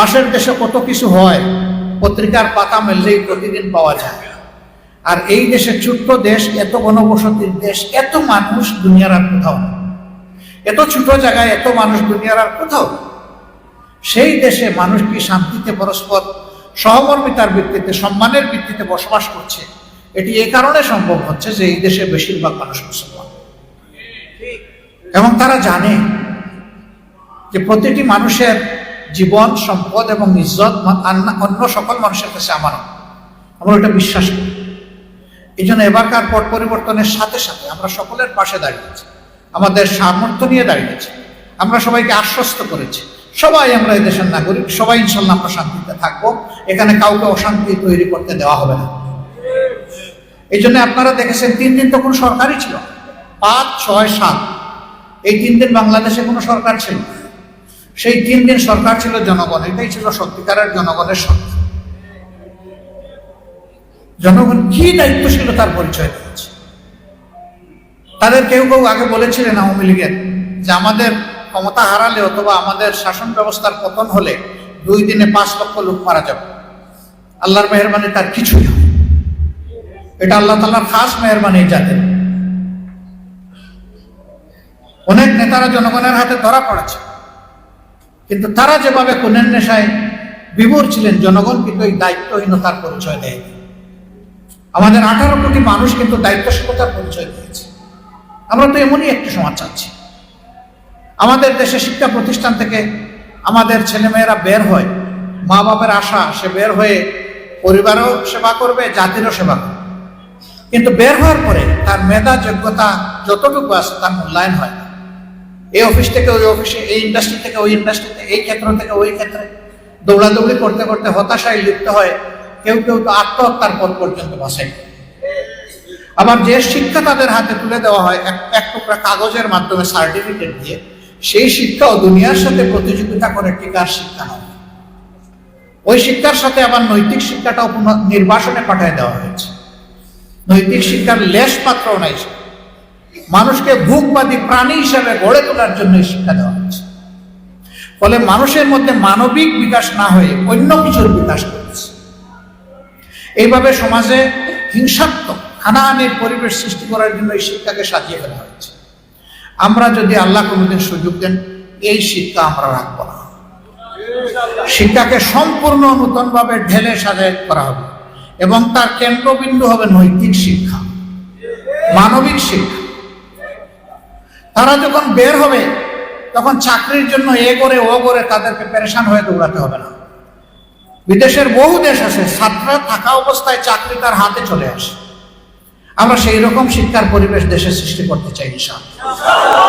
পাশের দেশে কত কিছু হয় পত্রিকার পাতা মেললেই প্রতিদিন পাওয়া যায়। আর এই দেশে ছোট্ট দেশ এত গণবসতির দেশ এত মানুষ দুনিয়ার আর কোথাও এত ছোট জায়গায় এত মানুষ দুনিয়ার আর কোথাও সেই দেশে মানুষ কি শান্তিতে পরস্পর সহমর্মিতার ভিত্তিতে সম্মানের ভিত্তিতে বসবাস করছে? এটি এই কারণে সম্ভব হচ্ছে যে এই দেশে বেশিরভাগ মানুষ মুসলমান। এবং তারা জানে যে প্রতিটি মানুষের জীবন, সম্পদ এবং ইজ্জত অন্য সকল মানুষের কাছে আমানত। আমরা এটা বিশ্বাস করি। এই জন্য এবারকার পট পরিবর্তনের সাথে সাথে আমরা সকলের পাশে দাঁড়িয়েছি। আমাদের সামর্থ্য নিয়ে দাঁড়িয়েছি। আমরা সবাইকে আশ্বস্ত করেছি। সবাই আমরা এই দেশের নাগরিক। সবাই ইনশাল্লাহ আমরা শান্তিতে থাকব। এখানে কাউকে অশান্তি তৈরি করতে দেওয়া হবে না। এই জন্য আপনারা দেখেছেন, তিন দিন তো কোনো সরকারই ছিল পাঁচ, ছয়, সাত। এই তিন দিন বাংলাদেশে কোনো সরকার ছিল না। সেই তিন দিন সরকার ছিল জনগণ, এটাই ছিল সত্যিকারের জনগণের সরকার। জনগণ কি দায়িত্বশীলতার পরিচয় দিয়েছে? তাদের কেউ কেউ আগে বলেছিলেন আওয়ামী লীগের যে আমাদের ক্ষমতা হারালে অথবা আমাদের শাসন ব্যবস্থার পতন হলে দুই দিনে পাঁচ লক্ষ লোক মারা যাবে। আল্লাহর মেহরবানি তার কিছুই হয় এটা আল্লাহ তাল্লাহর খাস মেহরবানি যাদের অনেক নেতারা জনগণের হাতে ধরা পড়েছে। কিন্তু তারা যেভাবে কোনের নেশায় বিভোর ছিলেন, জনগণ কিন্তু এই দায়িত্বহীনতার পরিচয় দেয়নি। আমাদের আঠারো কোটি মানুষ কিন্তু দায়িত্বশীলতার পরিচয় দিয়েছে। আমরা তো এমনই একটি সমাজ চাচ্ছি। আমাদের দেশে শিক্ষা প্রতিষ্ঠান থেকে আমাদের ছেলেমেয়েরা বের হয় মা বাবার আশা, সে বের হয়ে পরিবারও সেবা করবে, জাতিরও সেবা করবে। কিন্তু বের হওয়ার পরে তার মেধা, যোগ্যতা যতটুকু আছে তার মূল্যায়ন হয়। এই অফিস থেকে ওই অফিসে এই ইন্ডাস্ট্রি থেকে ওই ইন্ডাস্ট্রিতে এই ক্ষেত্র থেকে ওই ক্ষেত্রে দৌড়াদৌড়ি করতে করতে হতাশায় লিপ্ত হয়, কেউ কেউ তো আত্মহত্যার পথ পর্যন্ত বাসায় আবার যে শিক্ষা তাদের হাতে তুলে দেওয়া হয়, এক এক টুকরা কাগজের মাধ্যমে সার্টিফিকেট দিয়ে, সেই শিক্ষাও দুনিয়ার সাথে প্রতিযোগিতা করে টিকার শিক্ষা নয়। ওই শিক্ষার সাথে আবার নৈতিক শিক্ষাটাও নির্বাসনে পাঠিয়ে দেওয়া হয়েছে। নৈতিক শিক্ষার লেশ পাত্রও নাই। মানুষকে ভূকবাদী প্রাণী হিসাবে গড়ে তোলার জন্য শিক্ষা দেওয়া হচ্ছে ফলে মানুষের মধ্যে মানবিক বিকাশ না হয়ে অন্য কিছুর বিকাশ করেছে এইভাবে সমাজে হিংসাত্মক, হানাহানির পরিবেশ সৃষ্টি করার জন্য এই শিক্ষাকে সাজিয়ে ফেলা হয়েছে। আমরা যদি আল্লাহ কোনোদিন সুযোগ দেন, এই শিক্ষা আমরা রাখব না। শিক্ষাকে সম্পূর্ণ নূতনভাবে ঢেলে সাজায় করা হবে এবং তার কেন্দ্রবিন্দু হবে নৈতিক শিক্ষা, মানবিক শিক্ষা। তারা যখন বের হবে, তখন চাকরির জন্য এ করে, ও করে তাদেরকে পেরেশান হয়ে দৌড়াতে হবে না। বিদেশের বহু দেশ আছে, ছাত্ররা থাকা অবস্থায় চাকরি তার হাতে চলে আসে। আমরা সেই রকম শিক্ষার পরিবেশ দেশে সৃষ্টি করতে চাই, ইনশাআল্লাহ।